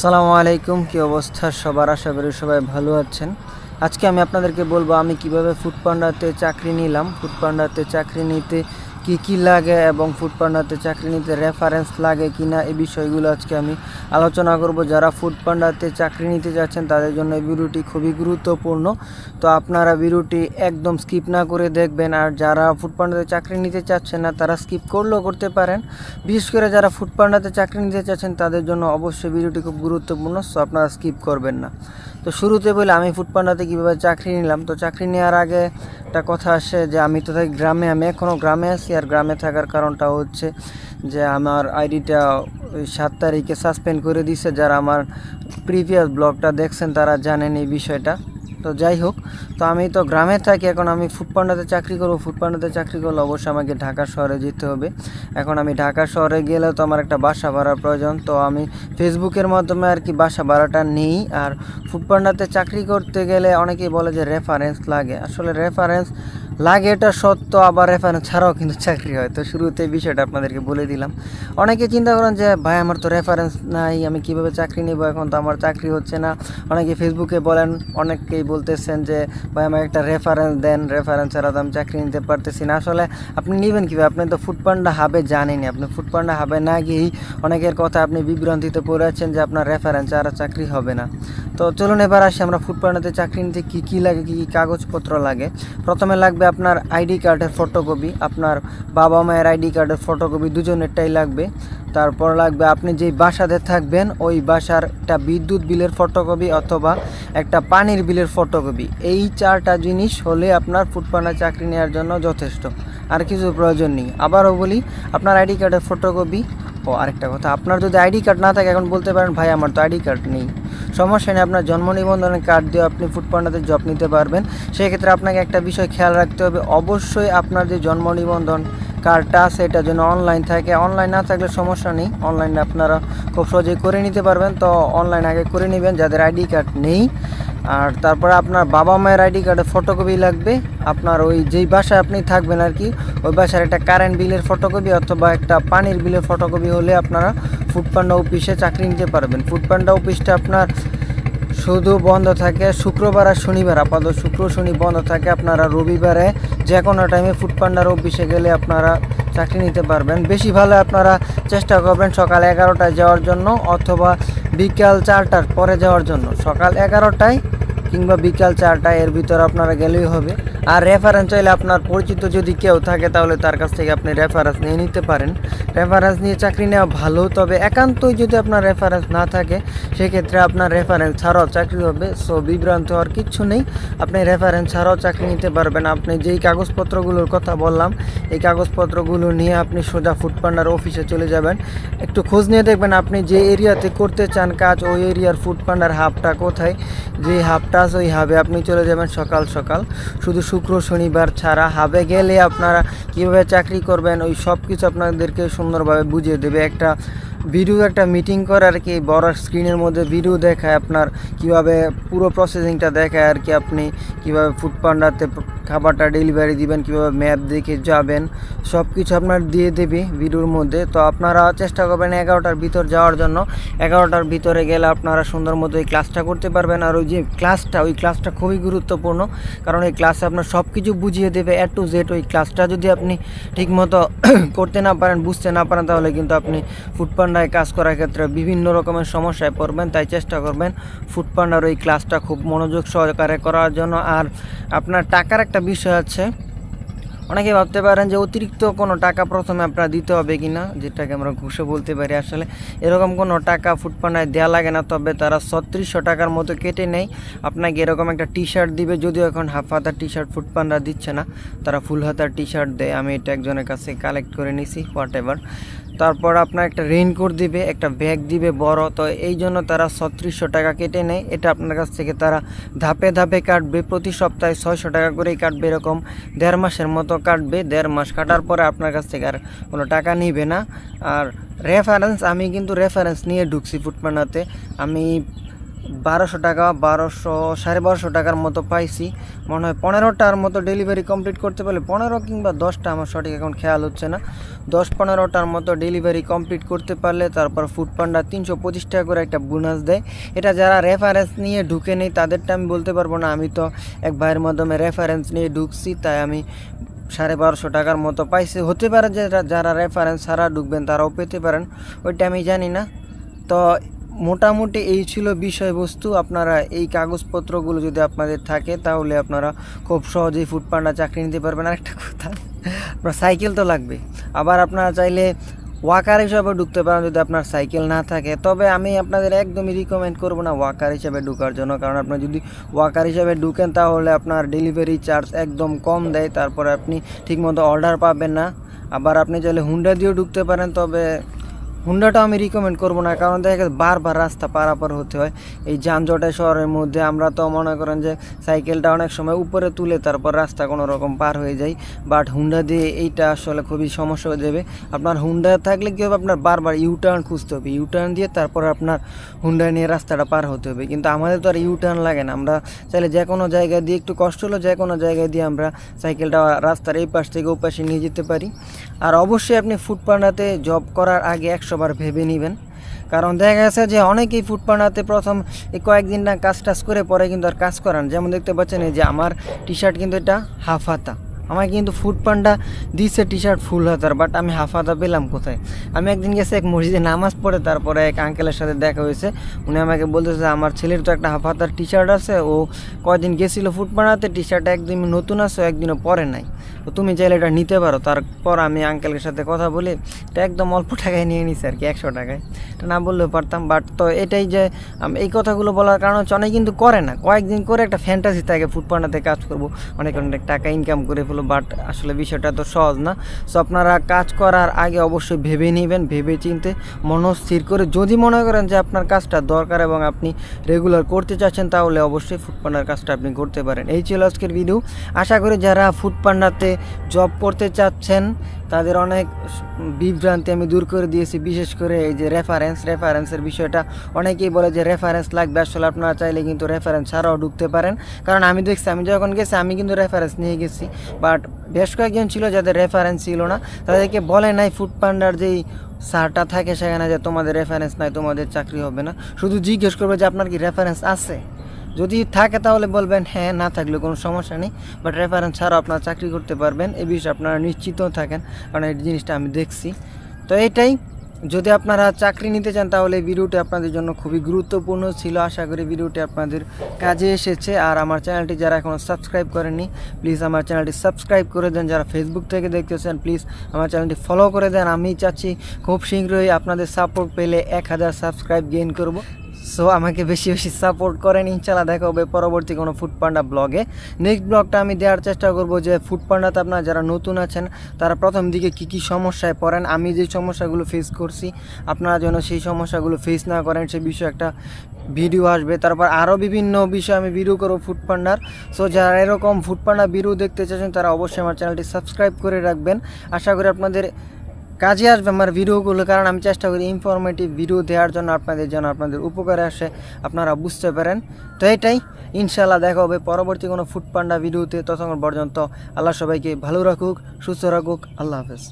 সালামু আলাইকুম, কি অবস্থা সবার? আশা করি সবাই ভালো আছেন। আজকে আমি আপনাদেরকে বলব আমি কীভাবে ফুডপান্ডাতে চাকরি নিলাম। ফুড ফুডপান্ডাতে চাকরি নিতে কি কি লাগে এবং ফুডপান্ডাতে চাকরি নিতে রেফারেন্স লাগে কি না এই বিষয়গুলো আজকে আমি আলোচনা করব। যারা ফুডপান্ডাতে চাকরি নিতে যাচ্ছেন, তাদের জন্য এই ভিডিওটি খুবই গুরুত্বপূর্ণ। তো আপনারা ভিডিওটি একদম স্কিপ না করে দেখবেন আর যারা ফুডপান্ডাতে চাকরি নিতে চাচ্ছেন না, তারা স্কিপ করলেও করতে পারেন। বিশেষ করে যারা ফুডপান্ডাতে চাকরি নিতে চাচ্ছেন, তাদের জন্য অবশ্যই ভিডিওটি খুব গুরুত্বপূর্ণ সো আপনারা স্কিপ করবেন না। তো শুরুতে বলে আমি ফুডপান্ডাতে কীভাবে চাকরি নিলাম? তো চাকরি নেওয়ার আগে একটা কথা আসে যে আমি তো থাকি গ্রামে, আমি এখনও গ্রামে আছি আর গ্রামে থাকার কারণটা হচ্ছে যে আমার আইডিটা ওই সাত তারিখে সাসপেন্ড করে দিছে। যারা আমার প্রিভিয়াস ব্লগটা দেখছেন তারা জানেন এই বিষয়টা। তো যাই হোক, তো আমি তো গ্রামে থাকি, এখন আমি ফুটপান্ডাতে চাকরি করব। ফুটপান্ডাতে চাকরি করলে অবশ্যই আমাকে ঢাকা শহরে যেতে হবে। এখন আমি ঢাকা শহরে গেলে তো আমার একটা বাসা ভাড়ার প্রয়োজন। তো আমি ফেসবুকের মাধ্যমে আর কি বাসা ভাড়াটা নিই। আর ফুটপান্ডাতে চাকরি করতে গেলে অনেকেই বলে যে রেফারেন্স লাগে। আসলে রেফারেন্স লাগে এটা সত্য, আবার রেফারেন্স ছাড়াও কিন্তু চাকরি হয়। তো শুরুতে বিষয়টা আপনাদেরকে বলে দিলাম। অনেকে চিন্তা করেন যে, ভাই, আমার তো রেফারেন্স নাই, আমি কীভাবে চাকরি নিব? এখন তো আমার চাকরি হচ্ছে না। অনেকে ফেসবুকে বলেন, অনেকেই বলতেছেন যে, ভাই আমার একটা রেফারেন্স দেন রেফারেন্স ছাড়া তো আমি চাকরি নিতে পারতেছি না। আসলে আপনি নেবেন কীভাবে? আপনি তো ফুডপান্ডা হাবে জানেনি আপনি ফুডপান্ডা হাবে না গিয়েই অনেকের কথা আপনি বিভ্রান্তিতে পড়ে আছেন যে, আপনার রেফারেন্স আর চাকরি হবে না। তো চলুন এবার আসি আমরা ফুডপান্ডাতে চাকরি নিতে কী কী লাগে, কী কী কাগজপত্র লাগে। প্রথমে লাগবে আপনার আইডি কার্ডের ফটোকপি, আপনার বাবা মায়ের আইডি কার্ডের ফটোকপি দুজনেরটাই লাগবে। তারপর লাগবে আপনি যেই বাসাতে থাকবেন, ওই বাসার একটা বিদ্যুৎ বিলের ফটোকপি অথবা একটা পানির বিলের ফটোকপি। এই চারটা জিনিস হলে আপনার ফুডপান্ডা চাকরি নেওয়ার জন্য যথেষ্ট। আর কিছু প্রয়োজন নেই। আবারও বলি, আপনার আইডি কার্ডের ফটোকপি ও আরেকটা কথা, আপনার যদি আইডি কার্ড না থাকে, এখন বলতে পারেন, ভাই, আমার তো আইডি কার্ড নেই। সমস্যা নেই, আপনার জন্ম নিবন্ধনের কার্ড দিয়ে আপনি ফুড পান্ডাতে জব নিতে পারবেন। সেক্ষেত্রে আপনাকে একটা বিষয় খেয়াল রাখতে হবে, অবশ্যই আপনার যে জন্ম নিবন্ধন কার্ডটা আছে, এটা যেন অনলাইন থাকে। অনলাইন না থাকলে সমস্যা নেই অনলাইনে আপনারা খুব সহজেই করে নিতে পারবেন। তো অনলাইন আগে করে নেবেন, যাদের আইডি কার্ড নেই আর তারপরে আপনার বাবা মায়ের আইডি কার্ডের ফটোকপি লাগবে। আপনার ওই যেই বাসায় আপনি থাকবেন আর কি, ওই বাসার একটা কারেন্ট বিলের ফটোকপি অথবা একটা পানির বিলের ফটোকপি হলে আপনারা ফুডপান্ডা অফিসে চাকরি নিতে পারবেন। ফুডপান্ডা অফিসটা আপনার শুধু বন্ধ থাকে শুক্রবার আর শনিবার। আপাতত শুক্র, শনি বন্ধ থাকে আপনারা রবিবারে যে কোনো টাইমে ফুডপান্ডার অফিসে গেলে আপনারা চাকরি নিতে পারবেন। বেশি ভালো আপনারা চেষ্টা করবেন সকাল এগারোটায় যাওয়ার জন্য অথবা বিকাল চারটার পরে যাওয়ার জন্য। সকাল এগারোটায় কিংবা বিকাল চারটায় এর ভিতরে আপনারা গেলেই হবে। আর রেফারেন্স চাইলে আপনার পরিচিত যদি কেউ থাকে, তাহলে তার কাছ থেকে আপনি রেফারেন্স নিয়ে নিতে পারেন। রেফারেন্স নিয়ে চাকরি নেওয়া ভালো, তবে একান্তই যদি আপনার রেফারেন্স না থাকে, সেক্ষেত্রে আপনার রেফারেন্স ছাড়াও চাকরি হবে। সো বিভ্রান্ত হওয়ার কিচ্ছু নেই। আপনি রেফারেন্স ছাড়াও চাকরি নিতে পারবেন। আপনি যেই কাগজপত্রগুলোর কথা বললাম, এই কাগজপত্রগুলো নিয়ে আপনি সোজা ফুডপান্ডার অফিসে চলে যাবেন। একটু খোঁজ নিয়ে দেখবেন আপনি যে এরিয়াতে করতে চান কাজ, ওই এরিয়ার ফুডপান্ডার হাবটা কোথায়? যে হাবটা আছে, ওই হাবে আপনি চলে যাবেন সকাল সকাল। শুধু শুক্র শনিবার ছাড়া হাবে গেলে আপনারা কীভাবে চাকরি করবেন, ওই সব কিছু আপনাদেরকে সুন্দরভাবে বুঝিয়ে দেবে। একটা ভিডিও একটা মিটিং করে আর কি, বড় স্ক্রিনের মধ্যে ভিডিও দেখায় আপনার, কীভাবে পুরো প্রসেসিংটা দেখায় আর কি আপনি, কীভাবে ফুডপান্ডাতে খাবারটা ডেলিভারি দিবেন, কীভাবে ম্যাপ দেখে যাবেন সব কিছু আপনার দিয়ে দেবে ভিডিওর মধ্যে। তো আপনারা চেষ্টা করবেন এগারোটার ভিতর যাওয়ার জন্য। এগারোটার ভিতরে গেলে আপনারা সুন্দর মতো এই ক্লাসটা করতে পারবেন। আর ওই যে ক্লাসটা ওই ক্লাসটা খুবই গুরুত্বপূর্ণ। কারণ এই ক্লাসে আপনার সব কিছু বুঝিয়ে দেবে এ টু জেড ওই ক্লাসটা যদি আপনি ঠিকমতো করতে না পারেন, বুঝতে না পারেন, তাহলে কিন্তু আপনি ফুডপান্ডায় কাজ করার ক্ষেত্রে বিভিন্ন রকমের সমস্যায় পড়বেন। তাই চেষ্টা করবেন ফুডপান্ডার ওই ক্লাসটা খুব মনোযোগ সহকারে করার জন্য। আর আপনার টাকার একটা বিষয় আছে। অনেকে ভাবতে পারেন যে অতিরিক্ত কোনো টাকা প্রথমে আপনার দিতে হবে কি না যেটাকে আমরা ঘুষে বলতে পারি। আসলে এরকম কোনো টাকা ফুডপান্ডায় দেওয়া লাগে না, তবে তারা ছত্রিশশো টাকার মতো কেটে নেয়। আপনাকে এরকম একটা টি শার্ট দিবে, যদিও এখন হাফ হাতার টি শার্ট ফুডপান্ডা দিচ্ছে না, তারা ফুল হাতার টি শার্ট দেয়। আমি এটা একজনের কাছে কালেক্ট করে নিছি হোয়াট এভার তারপর আপনার একটা রেইনকোট দিবে, একটা ব্যাগ দিবে বড়, তো এই জন্য তারা ছত্রিশশো টাকা কেটে নেয়। এটা আপনার কাছ থেকে তারা ধাপে ধাপে কাটবে, প্রতি সপ্তাহে ছয়শো টাকা করেই কাটবে এরকম। দেড় মাসের মতো কাটবে, দেড় মাস কাটার পরে আপনার কাছ থেকে আর কোনো টাকা নিবে না। আর রেফারেন্স আমি কিন্তু রেফারেন্স নিয়ে ঢুকছি ফুটপান্ডাতে আমি বারোশো টাকা, বারোশো, সাড়ে বারোশো টাকার মতো পাইছি। মনে হয় পনেরোটার মতো ডেলিভারি কমপ্লিট করতে পারলে পনেরো কিংবা দশটা আমার সঠিক এখন খেয়াল হচ্ছে না। দশ পনেরোটার মতো ডেলিভারি কমপ্লিট করতে পারলে তারপর ফুড পান্ডা তিনশো পঁচিশ টাকা করে একটা বোনাস দেয়। এটা যারা রেফারেন্স নিয়ে ঢুকে নেই তাদেরটা আমি বলতে পারব না। আমি তো এক ভাইয়ের মাধ্যমে রেফারেন্স নিয়ে ঢুকছি, তাই আমি সাড়ে বারোশো টাকার মতো পাইছি। হতে পারে যে যারা- যারা রেফারেন্স ছাড়া ঢুকবেন, তারাও পেতে পারেন। ওইটা আমি জানি না। তো মোটামুটি এই ছিল বিষয়বস্তু। আপনারা এই কাগজপত্রগুলো যদি আপনাদের থাকে, তাহলে আপনারা খুব সহজেই ফুড পান্ডা চাকরি নিতে পারবেন। আরেকটা কথা, আপনার সাইকেল তো লাগবে আবার আপনারা চাইলে ওয়াকার হিসাবে ঢুকতে পারেন যদি আপনার সাইকেল না থাকে। তবে আমি আপনাদের একদমই রিকমেন্ড করব না ওয়াকার হিসাবে ঢুকার জন্য। কারণ আপনি যদি ওয়াকার হিসাবে ঢুকেন, তাহলে আপনার ডেলিভারি চার্জ একদম কম দেয়। তারপরে আপনি ঠিকমতো অর্ডার পাবেন না। আবার আপনি চাইলে হুন্ডা দিয়েও ঢুকতে পারেন। তবে হুন্ডাটা আমি রিকমেন্ড করব না, কারণ দেখা গেছে বারবার রাস্তা পারাপার হতে হয়। এই যানজটের শহরের মধ্যে আমরা তো মনে করেন যে সাইকেলটা অনেক সময় উপরে তুলে তারপর রাস্তা কোনো রকম পার হয়ে যায়। বাট হুন্ডা দিয়ে এইটা আসলে খুবই সমস্যা হয়ে যাবে। আপনার হুন্ডা থাকলে কী হবে? আপনার বারবার ইউটার্ন খুঁজতে হবে। ইউটার্ন দিয়ে তারপর আপনার হুন্ডা নিয়ে রাস্তাটা পার হতে হবে। কিন্তু আমাদের তো আর ইউটার্ন লাগে না। আমরা চাইলে যে কোনো জায়গায় দিয়ে একটু কষ্ট হলো যে কোনো জায়গায় দিয়ে আমরা সাইকেলটা রাস্তার এই পাশ থেকে ও পাশে নিয়ে যেতে পারি। আর অবশ্যই আপনি ফুডপান্ডাতে জব করার আগে একশোবার ভেবে নেবেন। কারণ দেখা গেছে যে অনেকেই ফুডপান্ডাতে প্রথম এই কয়েকদিন না কাজ টাজ করে পরে কিন্তু আর কাজ করান যেমন দেখতে পাচ্ছেন এই যে আমার টি শার্ট কিন্তু এটা হাফ হাতা। আমাকে কিন্তু ফুড পান্ডা দিছে টি শার্ট ফুল হাতার বাট আমি হাফ হাতা পেলাম কোথায়? আমি একদিন গেছি এক মসজিদে নামাজ পড়ে, তারপরে এক আঙ্কেলের সাথে দেখা হয়েছে। উনি আমাকে বলতেছে আমার ছেলের তো একটা হাফ হাতার টি শার্ট আছে, ও কয়দিন গেছিল ফুড পান্ডাতে টি শার্ট একদিন নতুন আছে একদিনও পরে নাই। তো তুমি চাইলে এটা নিতে পারো। তারপর আমি আঙ্কেলের সাথে কথা বলে, এটা একদম অল্প টাকায় নিয়ে নিছি আর কি, একশো টাকায়। এটা না বললেও পারতাম বাট তো এটাই যে এই কথাগুলো বলার কারণ হচ্ছে অনেক কিন্তু করে না। কয়েকদিন করে একটা ফ্যান্টাসি থাকে ফুড পান্ডাতে কাজ করব, অনেক অনেক টাকা ইনকাম করে ফেলো বাট আসলে বিষয়টা তো সহজ না। সো আপনারা কাজ করার আগে অবশ্যই ভেবে নেবেন, ভেবে চিনতে মনস্থির করে যদি মনে করেন যে আপনার কাজটা দরকার এবং আপনি রেগুলার করতে চাচ্ছেন, তাহলে অবশ্যই ফুড পান্ডার কাজটা আপনি করতে পারেন। এই ছিল আজকের ভিডিও আশা করি যারা ফুড পান্ডাতে জব করতে চাচ্ছেন তাদের অনেক বিভ্রান্তি আমি দূর করে দিয়েছি, বিশেষ করে এই যে রেফারেন্স রেফারেন্সের বিষয়টা। অনেকেই বলে যে রেফারেন্স লাগবে, আসলে আপনারা চাইলে কিন্তু রেফারেন্স ছাড়াও ঢুকতে পারেন। কারণ আমি দেখছি, আমি যখন গেছি, আমি কিন্তু রেফারেন্স নিয়ে গেছি। বাট বেশ কয়েকজন ছিল যাদের রেফারেন্স ছিল না। তাদেরকে বলে নাই ফুড পান্ডার যেই স্যারটা থাকে সেখানে যে তোমাদের রেফারেন্স নাই, তোমাদের চাকরি হবে না। শুধু জিজ্ঞেস করবে যে আপনার কি রেফারেন্স আছে? যদি থাকে তাহলে বলবেন হ্যাঁ না থাকলে কোনো সমস্যা নেই। বাট রেফারেন্স ছাড়াও আপনারা চাকরি করতে পারবেন। এই বিষয়ে আপনারা নিশ্চিত থাকেন, কারণ এই জিনিসটা আমি দেখছি। তো এটাই, যদি আপনারা চাকরি নিতে চান, তাহলে এই ভিডিওটি আপনাদের জন্য খুবই গুরুত্বপূর্ণ ছিল। আশা করি ভিডিওটি আপনাদের কাজে এসেছে। আর আমার চ্যানেলটি যারা এখনও সাবস্ক্রাইব করেননি প্লিজ আমার চ্যানেলটি সাবস্ক্রাইব করে দেন। যারা ফেসবুক থেকে দেখতেছেন প্লিজ আমার চ্যানেলটি ফলো করে দেন। আমি চাচ্ছি খুব শীঘ্রই আপনাদের সাপোর্ট পেলে এক হাজার সাবস্ক্রাইব গেইন করব। সো আমাকে বেশি বেশি সাপোর্ট করেন ইনশাল্লাহ দেখা হবে পরবর্তী কোনো ফুড পান্ডা ব্লগে নেক্সট ব্লগটা আমি দেওয়ার চেষ্টা করব যে ফুড পান্ডাতে আপনারা যারা নতুন আছেন, তারা প্রথম দিকে কী কী সমস্যায় পড়েন, আমি যে সমস্যাগুলো ফেস করছি, আপনারা যেন সেই সমস্যাগুলো ফেস না করেন, সে বিষয়ে একটা ভিডিও আসবে। তারপর আরও বিভিন্ন বিষয়ে আমি ভিডিও করব ফুড পান্ডার সো যারা এরকম ফুড পান্ডা ভিডিও দেখতে চাচ্ছেন, তারা অবশ্যই আমার চ্যানেলটি সাবস্ক্রাইব করে রাখবেন। আশা করি আপনাদের কাজে আসবে আমার ভিডিওগুলো, কারণ আমি চেষ্টা করি ইনফরমেটিভ ভিডিও দেওয়ার জন্য আপনাদের যেন আপনাদের উপকারে আসে, আপনারা বুঝতে পারেন। তো এটাই ইনশাল্লাহ দেখা হবে পরবর্তী কোনো ফুটপান্ডা ভিডিওতে ততক্ষণ পর্যন্ত আল্লাহ সবাইকে ভালো রাখুক, সুস্থ রাখুক, আল্লাহ হাফেজ।